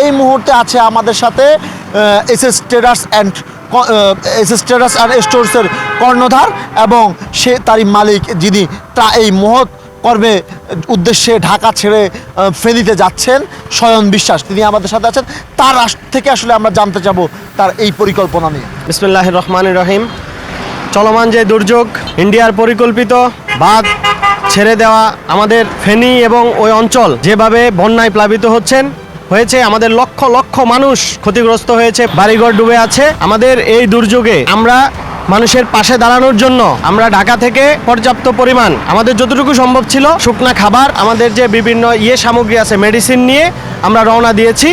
এই মুহূর্তে আছে আমাদের সাথে S S and S S and স্টোরসের কর্ণধার এবং সে তারই মালিক যিনি তা এই মহৎ কর্মে উদ্দেশ্যে ঢাকা ছেড়ে ফেনীতে যাচ্ছেন শয়ন বিশ্বাস। তিনি আমাদের সাথে আছেন। তার থেকে আসলে আমরা জানতে যাব তার এই পরিকল্পনা নিয়ে। বিসমুল্লাহ রহমান রহিম। চলমান যে দুর্যোগ, ইন্ডিয়ার পরিকল্পিত বাঁধ ছেড়ে দেওয়া আমাদের ফেনী এবং ওই অঞ্চল যেভাবে বন্যায় প্লাবিত হচ্ছেন হয়েছে, আমাদের লক্ষ লক্ষ মানুষ ক্ষতিগ্রস্ত হয়েছে, বাড়িঘর ডুবে আছে। আমাদের এই দুর্যোগে আমরা মানুষের পাশে দাঁড়ানোর জন্য আমরা ঢাকা থেকে পর্যাপ্ত পরিমাণ, আমাদের যতটুকু সম্ভব ছিল, শুকনা খাবার, আমাদের যে বিভিন্ন ইয়ে সামগ্রী আছে মেডিসিন নিয়ে আমরা রওনা দিয়েছি।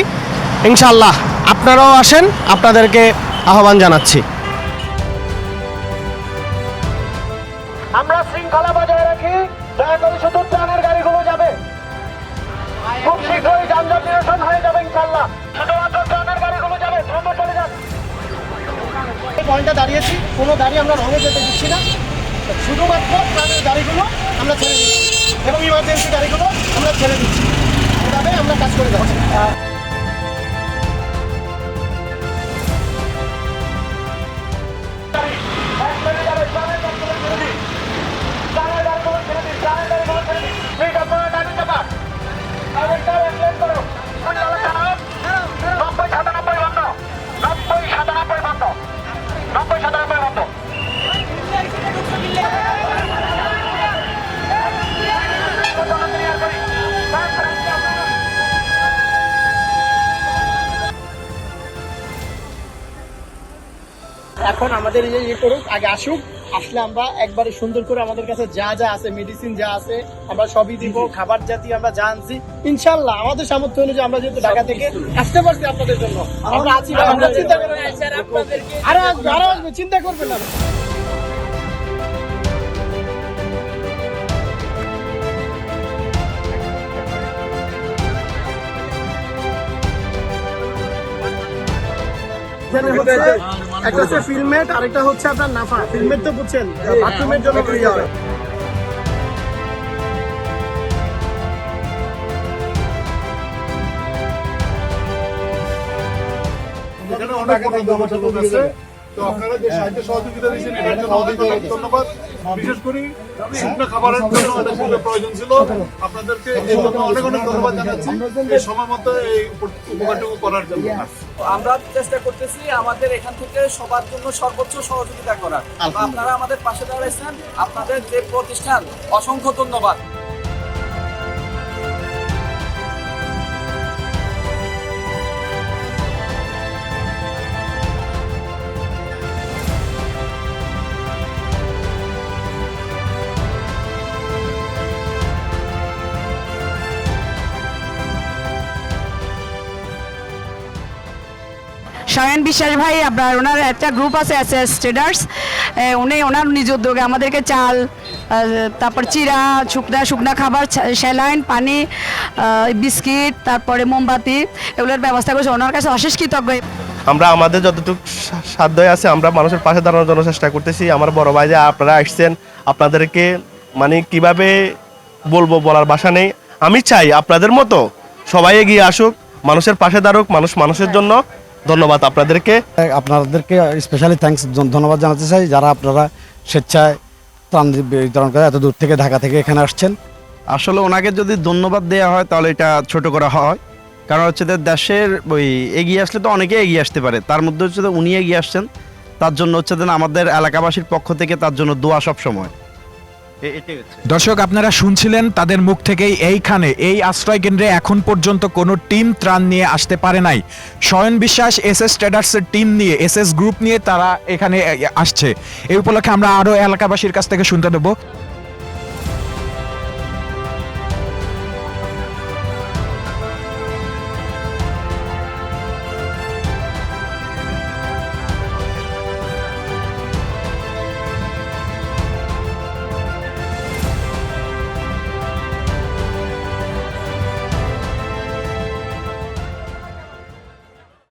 ইনশাল্লাহ আপনারাও আসেন, আপনাদেরকে আহ্বান জানাচ্ছি। আমরা শৃঙ্খলা বজায় রাখি, দয়া করে শুধু গাড়িগুলো যাবে। খুব শীঘ্রই যানজট হয়ে যাবে ইনশাল্লাহ শুধুমাত্র ট্রানের গাড়িগুলো যাবে দ্রুত চলে যান এই পয়েন্টে দাঁড়িয়েছি, কোনো গাড়ি আমরা রঙে যেতে দিচ্ছি না। শুধুমাত্র প্রাণের গাড়িগুলো আমরা ছেড়ে দিচ্ছি। এবং ইমার্জেন্সি গাড়িগুলো আমরা ছেড়ে দিচ্ছি। এভাবে আমরা কাজ করে যাচ্ছি। এখন আমাদের এই যে ইয়ে করুক আগে আসুক আসলে আমরা একবারে সুন্দর করে আমাদের কাছে যা যা আছে মেডিসিন যা আছে আমরা সবই দিব খাবার জাতীয় আমরা যা আনছি ইনশাল্লাহ আমাদের সামর্থ্য হলো যে আমরা যেহেতু ঢাকা থেকে আসতে পারছি আপনাদের জন্য। আমরা আছি আমরা চিন্তা করেন আরও আসবে আরও আসবে চিন্তা করবেন না। হচ্ছে একটা হচ্ছে ফিল্মেট আরেকটা হচ্ছে আপনার নাফা। ফিল্মেট তো বুঝছেন বাথরুমের জন্য তৈরি হয়। এখানে অনেক বড় ধন্যবাদ আছে। তো আপনারা যে সাহায্য সহযোগিতা দিয়েছেন এটার জন্য অনেক অনেক ধন্যবাদ। বিশেষ করে শুকনো খাবারের জন্য আমাদের খুবই প্রয়োজন ছিল। আপনাদেরকে এই জন্য অনেক অনেক ধন্যবাদ জানাচ্ছি। এই সময় মতো এই উপ- উপকারটুকু করার জন্য। আমরা চেষ্টা করতেছি আমাদের এখান থেকে সবার জন্য সর্বোচ্চ সহযোগিতা করার। আপনারা আমাদের পাশে দাঁড়াইছেন। আপনাদের যে প্রতিষ্ঠান অসংখ্য ধন্যবাদ। সায়ন বিশ্বাস ভাই, আপনার ওনার একটা গ্রুপ আছে এস এস ট্রেডার্স উনি ওনার নিজ উদ্যোগে আমাদেরকে চাল তারপর চিরা, শুকনা শুকনা খাবার স্যালাইন, পানি বিস্কিট, তারপরে মোমবাতি, এগুলোর ব্যবস্থা করেছে। ওনার কাছে অশেষ কৃতজ্ঞ। আমরা আমাদের যতটুকু সা- সাধ্যই আছে, আমরা মানুষের পাশে দাঁড়ানোর জন্য চেষ্টা করতেছি। আমার বড় ভাই যে আপনারা আসছেন, আপনাদেরকে মানে কীভাবে বলব বলার বাসা নেই। আমি চাই আপনাদের মতো সবাই এগিয়ে আসুক, মানুষের পাশে দাঁড়ুক, মানুষ মানুষের জন্য। ধন্যবাদ আপনাদেরকে। আপনাদেরকে স্পেশালি থ্যাঙ্কস ধন্যবাদ জানাতে চাই যারা আপনারা স্বেচ্ছায় ত্রাণ বিতরণ করে এত দূর থেকে ঢাকা থেকে এখানে আসছেন। আসলে ওনাকে যদি ধন্যবাদ দেওয়া হয় তাহলে এটা ছোট করা হয়। কারণ হচ্ছে যে দেশের ওই এগিয়ে আসলে তো অনেকে এগিয়ে আসতে পারে। তার মধ্যে হচ্ছে যে উনি এগিয়ে আসছেন তার জন্য হচ্ছে আমাদের এলাকাবাসীর পক্ষ থেকে তার জন্য দোয়া সব সময় দর্শক, আপনারা শুনছিলেন তাদের মুখ থেকেই এইখানে। এই আশ্রয় কেন্দ্রে এখন পর্যন্ত কোনো টিম ত্রাণ নিয়ে আসতে পারে নাই। স্বয়ন বিশ্বাস, এস এস ট্রেডার্সের টিম নিয়ে, এস এস গ্রুপ নিয়ে তারা এখানে আসছে। এই উপলক্ষে আমরা আরও এলাকাবাসীর কাছ থেকে শুনতে দেবো।